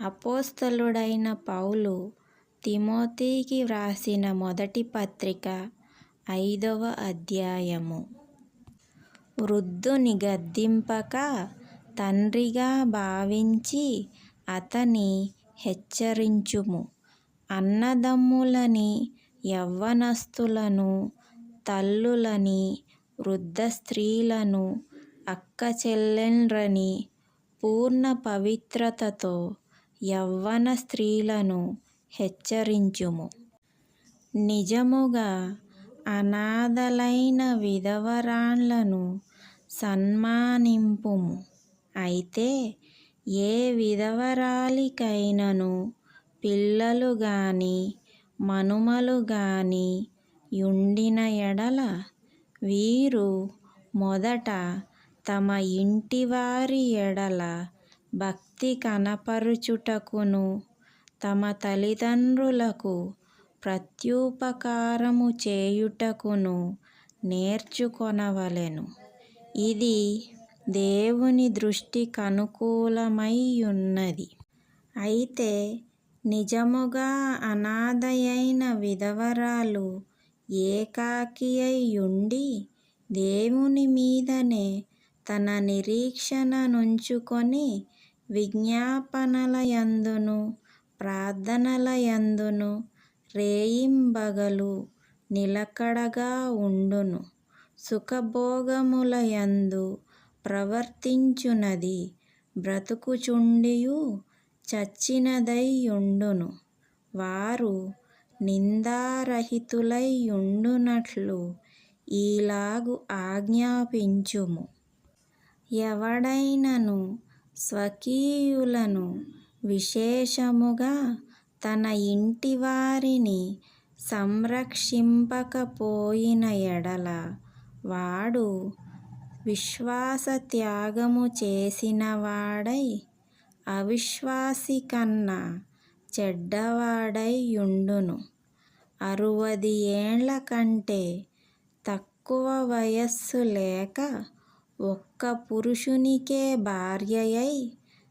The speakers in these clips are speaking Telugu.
అపోస్తలుడైన పౌలు తిమోతికి వ్రాసిన మొదటి పత్రిక ఐదవ అధ్యాయము. వృద్ధుని గద్దింపక తండ్రిగా భావించి అతని హెచ్చరించుము. అన్నదమ్ములని యవ్వనస్తులను తల్లులని వృద్ధ స్త్రీలను అక్కచెల్లెండ్రని పూర్ణ పవిత్రతతో యవ్వన స్త్రీలను హెచ్చరించుము. నిజముగా అనాథలైన విధవరాండ్లను సన్మానింపుము. అయితే ఏ విధవరాలికైనను పిల్లలు గాని మనుమలు గాని యుండిన ఎడల వీరు మొదట తమ ఇంటివారి ఎడల భక్తి కనపరుచుటకును తమ తల్లిదండ్రులకు ప్రత్యుపకారము చేయుటకును నేర్చుకొనవలెను. ఇది దేవుని దృష్టికనుకూలమైయున్నది అయితే నిజముగా అనాథయైన విధవరాలు ఏకాకియై ఉండి దేవుని మీదనే తన నిరీక్షణ నుంచుకొని విజ్ఞాపనలయందును ప్రార్థనలయందును రేయింబగలు నిలకడగా ఉండును. సుఖభోగములయందు ప్రవర్తించునది బ్రతుకుచుండియు చచ్చినదైయుండును. వారు నిందారహితులైయుండునట్లు ఈలాగు ఆజ్ఞాపించుము. ఎవడైనను స్వకీయులను విశేషముగా తన ఇంటివారిని సంరక్షింపకపోయిన ఎడల వాడు విశ్వాసత్యాగము చేసినవాడై అవిశ్వాసికన్నా చెడ్డవాడై యుండును అరువది ఏండ్ల కంటే తక్కువ వయస్సు లేక ఒక్క పురుషునికే భార్యయై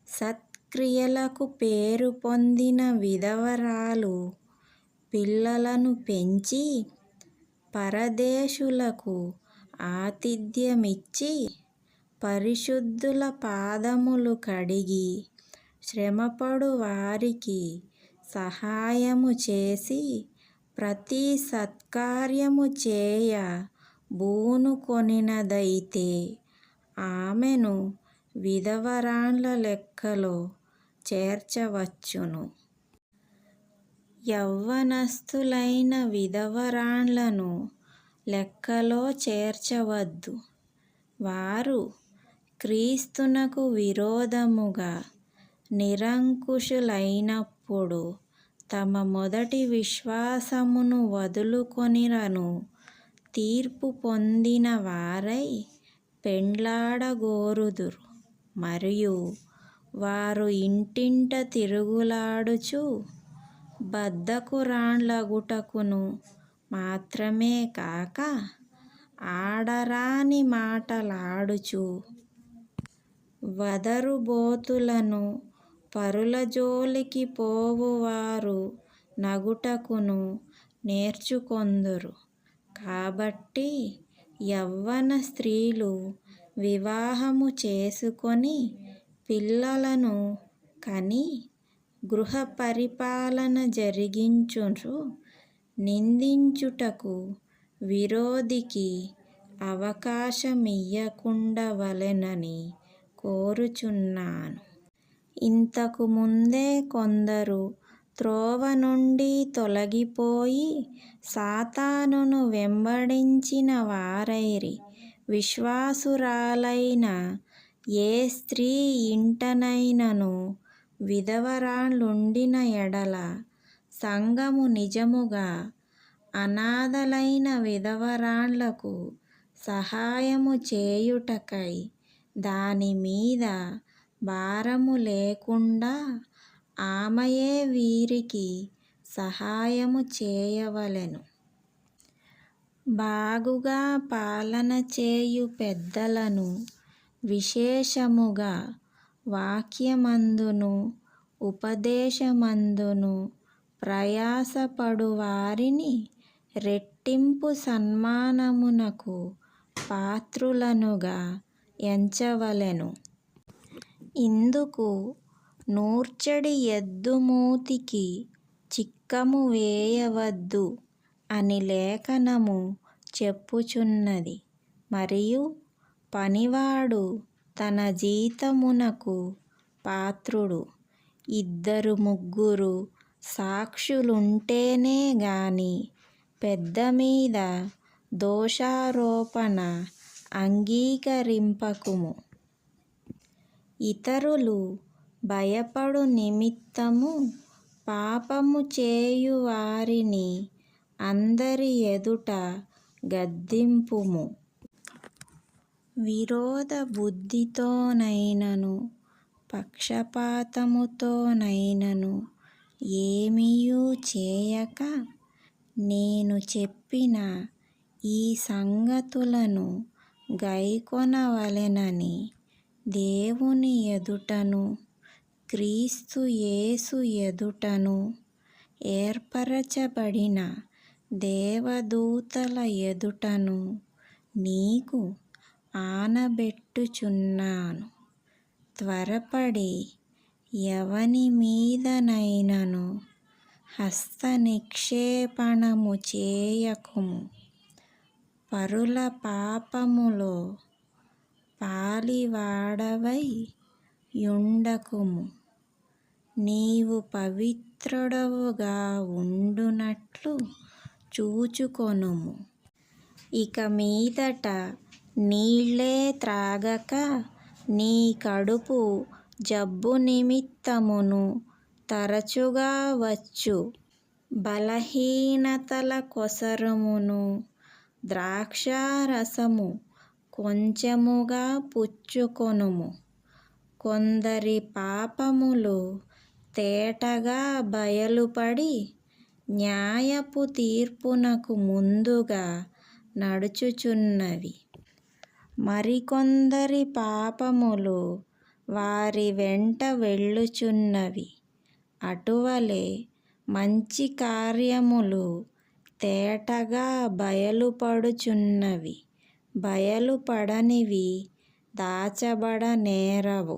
సత్క్రియలకు పేరు పొందిన విధవరాలు పిల్లలను పెంచి పరదేశులకు ఆతిథ్యమిచ్చి పరిశుద్ధుల పాదములు కడిగి శ్రమపడు వారికి సహాయము చేసి ప్రతి సత్కార్యము చేయ బూనుకొనినదైతే ఆమెను విధవరాండ్ల లెక్కలో చేర్చవచ్చును. యవ్వనస్తులైన విధవరాండ్లను లెక్కలో చేర్చవద్దు. వారు క్రీస్తునకు విరోధముగా నిరంకుశులైనప్పుడు తమ మొదటి విశ్వాసమును వదులుకొనిరను. తీర్పు పొందిన వారై పెండ్లాడగోరుదురు. మరియు వారు ఇంటింట తిరుగులాడుచు బద్ధకురాండ్లగుటకును మాత్రమే కాక ఆడరాని మాటలాడుచు వదరుబోతులను పరుల జోలికి పోవువారు నగుటకును నేర్చుకొందురు. కాబట్టి యవ్వన స్త్రీలు వివాహము చేసుకొని పిల్లలను కని గృహ పరిపాలన జరిగించుచు నిందించుటకు విరోధికి అవకాశమియ్యకుండవలెనని కోరుచున్నాను. ఇంతకు ముందే కొందరు త్రోవ నుండి తొలగిపోయి సాతానును వెంబడించిన వారైరి. విశ్వాసురాలైన ఏ స్త్రీ ఇంటనైనను విధవరాళ్ళుండిన ఎడల సంఘము నిజముగా అనాథలైన విధవరాళ్ళకు సహాయము చేయుటకై దాని మీద భారము లేకుండా ఆమెయే వీరికి సహాయము చేయవలెను. బాగుగా పాలన చేయు పెద్దలను విశేషముగా వాక్యమందును ఉపదేశమందును ప్రయాసపడు వారిని రెట్టింపు సన్మానమునకు పాత్రులనుగా ఎంచవలెను. ఇందుకు నూర్చడి ఎద్దు మూతికి చిక్కము వేయవద్దు అని లేఖనము చెప్పుచున్నది. మరియు పనివాడు తన జీతమునకు పాత్రుడు. ఇద్దరు ముగ్గురు సాక్షులుంటేనే గాని పెద్ద మీద దోషారోపణ అంగీకరింపకుము. ఇతరులు భయపడు నిమిత్తము పాపము చేయు వారిని అందరి ఎదుట గద్దింపుము. విరోధ బుద్ధితోనైనను పక్షపాతముతోనైనను ఏమియూ చేయక నేను చెప్పిన ఈ సంగతులను గైకొనవలెనని దేవుని ఎదుటను క్రీస్తు యేసు ఎదుటను ఏర్పరచబడిన దేవదూతల ఎదుటను నీకు ఆనబెట్టుచున్నాను. త్వరపడి ఎవని మీదనైనను హస్త నిక్షేపణము చేయకుము. పరుల పాపములో పాలివాడవై యుండకుము. నీవు పవిత్రుడవుగా ఉండునట్లు చూచుకొనుము. ఇక మీదట నీళ్ళే త్రాగక నీ కడుపు జబ్బు నిమిత్తమును తరచుగా వచ్చు. బలహీనతల కొసరమును ద్రాక్షారసము కొంచెముగా పుచ్చుకొనుము. కొందరి పాపములు తేటగా బయలుపడి న్యాయపు తీర్పునకు ముందుగా నడుచుచున్నవి. మరికొందరి పాపములు వారి వెంట వెళ్ళుచున్నవి. అటువలే మంచి కార్యములు తేటగా బయలుపడుచున్నవి. బయలుపడనివి దాచబడనేరవు.